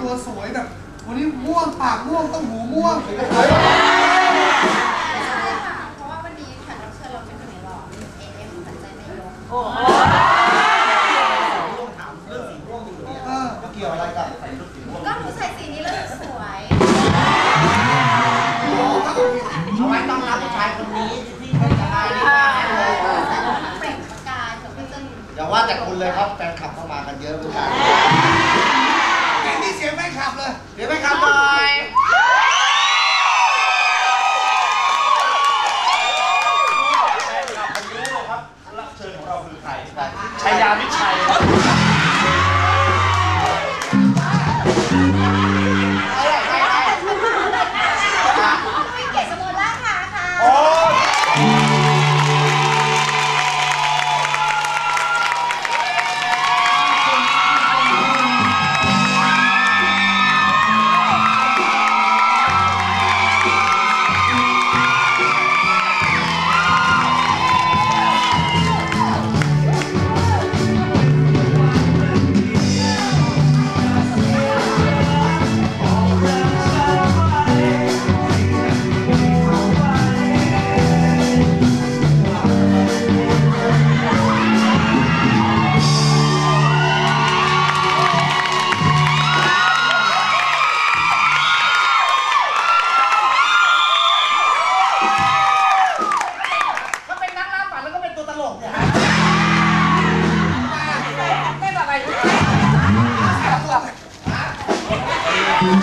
ตัวสวยแบบวันนี้ม่วงปากม่วงต้องหูม่วงใช่ค่ะเพราะว่าวันนี้แขกรับเชิญเราเป็นคนไหนหล่อเอเอ็มสัญใจนายกโอ้โหม่วงถามเรื่องสีม่วงอยู่เนี่ยเออก็เกี่ยวอะไรกับใส่ชุดสีม่วงก็หนูใส่สีนี้แล้วหนูสวยเอาไว้ต้องรับผู้ชายคนนี้ที่ไม่ทำงานนี่นะใส่แล้วมันเปล่งประกายแบบว่าจะอย่าว่าแต่คุณเลยครับแฟนคลับเข้ามากันเยอะผู้ชายแกนี่ เสียงแฟนคลับเลย เดี๋ยวไปครับหน่อย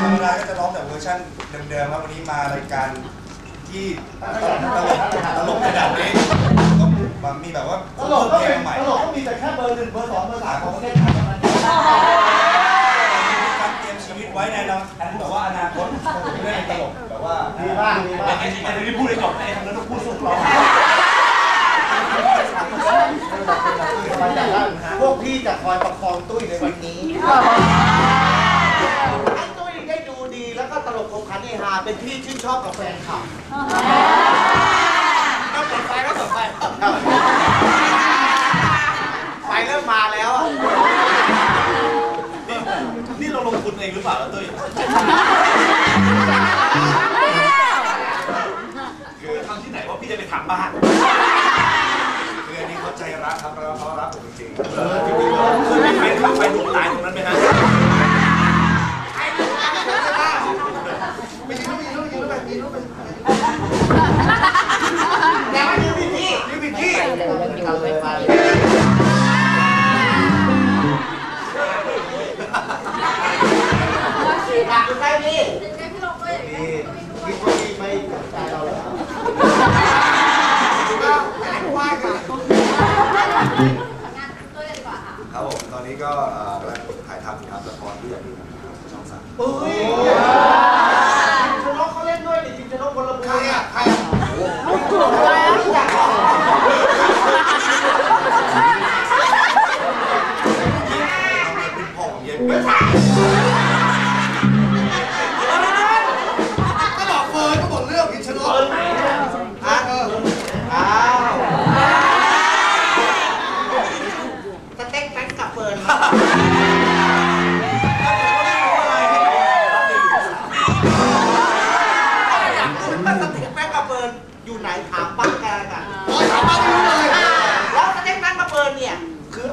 ธรรมดาก็จะร้องแต่เวอร์ชันเดิมๆครับวันนี้มารายการที่ตลกตลกระดับนี้ก็มามีแบบว่าตลกก็เพลใหม่ตลกก็มีแต่แค่เบอร์หนึ่งเบอร์สองเบอร์สามของประเทศไทยเท่านั้นเตรียมชีวิตไว้ในนะอันแบบว่าอนาคตผมจะได้เป็นตลกแบบว่าดีมากดีมากไอ้ที่ไอ้ที่พูดให้จบไอ้คำนั้นต้องพูดสุดหร้อพวกพี่จะคอยประคองตุ้ยในวันนี้ เฮฮาเป็นที่ชื่นชอบกับแฟนคลับก็เปิดไฟก็เปิดไฟไฟเริ่มมาแล้วอะนี่เราลงทุนเองหรือเปล่าล่ะตุ้ย กลับไปไปอยากใกล้พี่เดี๋ยวพี่ลงก็อย่างนี้คิดว่าพี่ไม่สนใจเราหรอก็ไม่ได้ไหว้กันผลงานตัวเลยดีกว่าค่ะๆครับผมตอนนี้ก็เอ่อกำลังถ่ายทำครับละครที่อยากดูนะครับช่องสามเฮ้ยจิม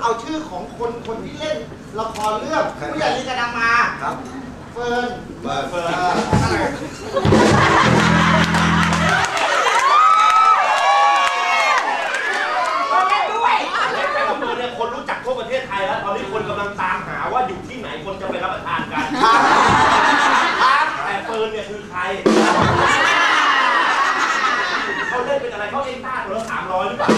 เอาชื่อของคนคนที่เล่นละครเรื่องผู้ใหญ่ลีกระดังมาครับเฟิร์นเปิดเฟิร์นแฟนกับเบอร์เนี่ยคนรู้จักทั่วประเทศไทยแล้วตอนนี้คนกำลังตามหาว่าอยู่ที่ไหนคนจะไปรับประทานกันแต่เฟิร์นเนี่ยคือใครเขาเล่นเป็นอะไรเขาเล่นต้าตัวละสามร้อยหรือเปล่า